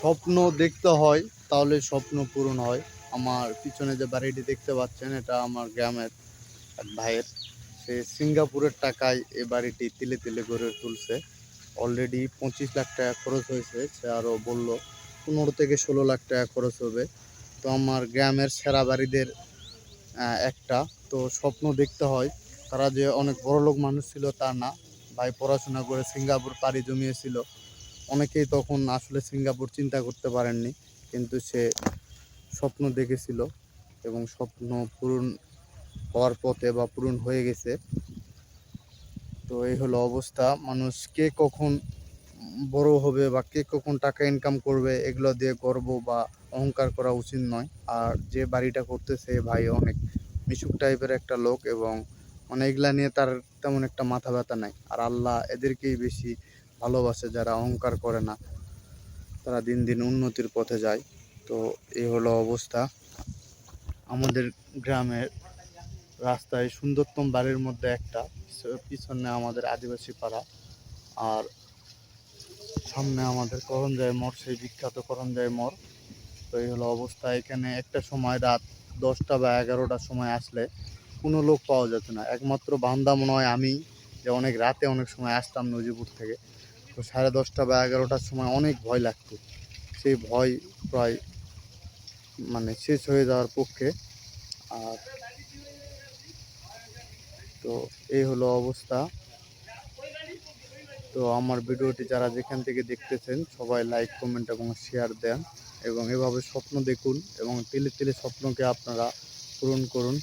স্বপ্ন দেখতে হয়, তাহলে স্বপ্ন পূরণ হয়। আমার পিছনে যে বাড়িটি দেখতে পাচ্ছেন, এটা আমার গ্রামের এক ভাইয়ের। সে সিঙ্গাপুরের টাকায় এই বাড়িটি তিলে তিলে গড়ে তুলছে। অলরেডি পঁচিশ লাখ টাকা খরচ হয়েছে, সে আরও বলল, পনেরো থেকে ষোলো লাখ টাকা খরচ হবে। তো আমার গ্রামের সেরা বাড়িদের একটা। তো স্বপ্ন দেখতে হয়, তারা যে অনেক বড় লোক মানুষ ছিল তা না। ভাই পড়াশোনা করে সিঙ্গাপুর পাড়ি জমিয়েছিল। অনেকেই তখন আসলে সিঙ্গাপুর চিন্তা করতে পারেননি, কিন্তু সে স্বপ্ন দেখেছিল এবং স্বপ্ন পূরণ হওয়ার পথে বা পূরণ হয়ে গেছে। তো এই হলো অবস্থা। মানুষ কে কখন বড় হবে বা কে কখন টাকা ইনকাম করবে, এগুলো দিয়ে গর্ব বা অহংকার করা উচিত নয়। আর যে বাড়িটা করতেছে ভাই অনেক মিশুক টাইপের একটা লোক এবং মানে এগুলা নিয়ে তার তেমন একটা মাথা ব্যথা নাই। আর আল্লাহ এদেরকেই বেশি ভালোবাসে, যারা অহংকার করে না, তারা দিন দিন উন্নতির পথে যায়। তো এই হলো অবস্থা। আমাদের গ্রামের রাস্তায় সুন্দরতম বাড়ির মধ্যে একটা, পিছনে আমাদের আদিবাসী পাড়া। আর সামনে আমাদের করঞ্জায় মোড়, সেই বিখ্যাত করঞ্জায় মোড়। তো এই হলো অবস্থা। এখানে একটা সময় রাত দশটা বা এগারোটার সময় আসলে কোনো লোক পাওয়া যেত না। একমাত্র বান্দা মনে হয় আমি, যে অনেক রাতে অনেক সময় আসতাম নজিপুর থেকে। তো সাড়ে দশটা বা এগারোটার সময় অনেক ভয় লাগতো। সেই ভয় প্রায় মানে শেষ হয়ে যাওয়ার পক্ষে। আর তো এই হলো অবস্থা। তো আমার ভিডিওটি যারা যেখান থেকে দেখতেছেন, সবাই লাইক কমেন্ট এবং শেয়ার দেন এবং এভাবে স্বপ্ন দেখুন এবং তিলে তিলে স্বপ্নকে আপনারা পূরণ করুন।